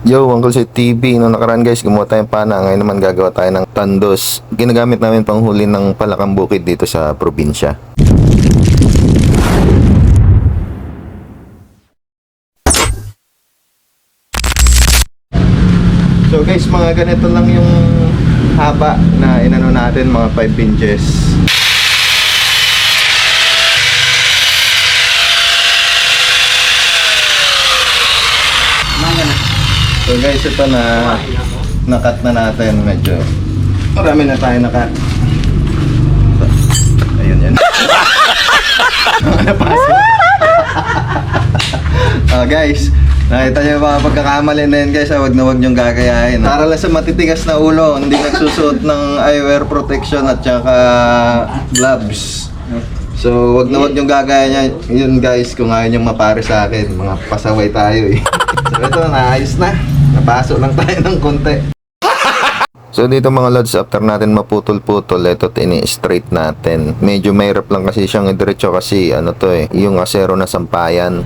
Yo, Uncle Sir TV. Noong nakaraan guys, gumawa tayong pana. Ngayon naman gagawa tayo ng tandos. Ginagamit namin pang huli ng palakang bukid dito sa probinsya. So guys, mga ganito lang yung haba na inano natin, mga 5 inches. So guys, ito na nakat na natin medyo. Marami na tayo nakat. Ayun yan. Ah, guys, nakita niyo yung mga pagkakamali na yan guys, ah, wag na wag niyong gagayahin. Para lang sa matitigas na ulo, hindi nagsusuot ng eyewear protection at saka gloves. So, wag na wag niyong gagayahin yan. Yun guys, kung ayaw niyong mapare sa akin, mga pasaway tayo eh. so, ito, naayos na. Napasok lang tayo ng konti. So dito mga lods, after natin maputol-putol, ito ini-straight natin. Medyo mahirap lang kasi siyang idiretso kasi ano to eh, yung asero na sampayan.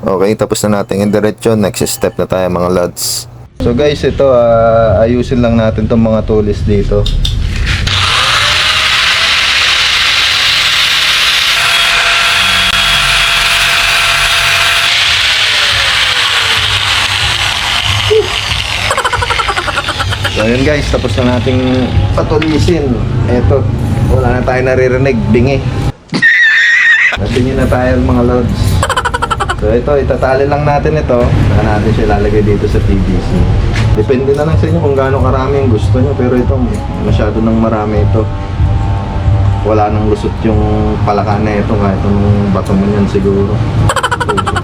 Okay, tapos na natin idiretso. Next step na tayo mga lods. So guys, ito ah, ayusin lang natin tong mga tulis dito. So yun guys, tapos na nating patulisin. Eto, wala na tayo naririnig, bingi. Nabingi na tayo mga loads. So ito, itatali lang natin ito. Saka natin siya ilalagay dito sa PVC. Depende na lang sa inyo kung gaano karami yung gusto nyo. Pero ito, masyado nang marami ito. Wala nang lusot yung palaka na ito. Kahit anong bato mo yan siguro.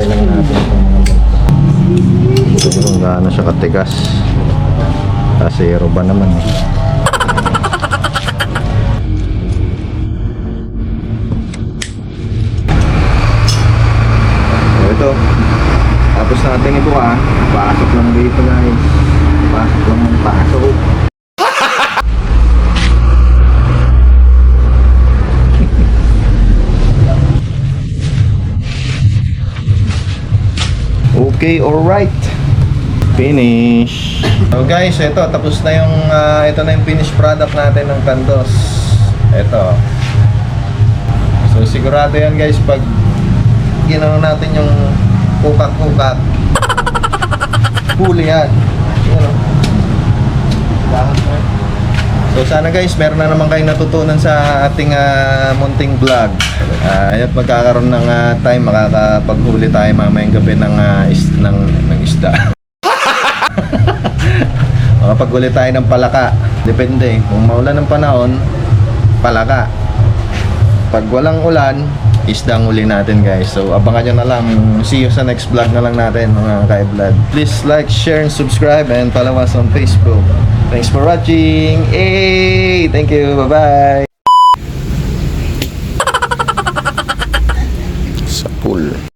Ihiwa-hiwalay lang natin kung gaano siya katigas. Kasero ba naman eh. Ito. Tapos natin ito ah. Pasok lang dito guys. Pasok lang ng pasok. Okay, alright. Finish. So guys, ito tapos na yung ah, ito na yung finished product natin ng Candos. Ito. So sigurado yan guys pag ginawa natin yung kukak-kukak. Huli. Yan So sana guys, meron na naman kayong natutunan sa ating ah, munting vlog. Uh, at magkakaroon ng ah, time, makakapaghuli tayo mamayang gabi ng, ah, is, ng, ng isda. Makapaghuli tayo ng palaka. Depende. Kung maulan ng panahon, palaka. Pag walang ulan, isda ang uli natin guys. So abangan nyo na lang. See you sa next vlog na lang natin mga ka-vlog. Please like, share, and subscribe and follow us on Facebook. Thanks for watching. Hey, thank you. Bye-bye. Sa pool.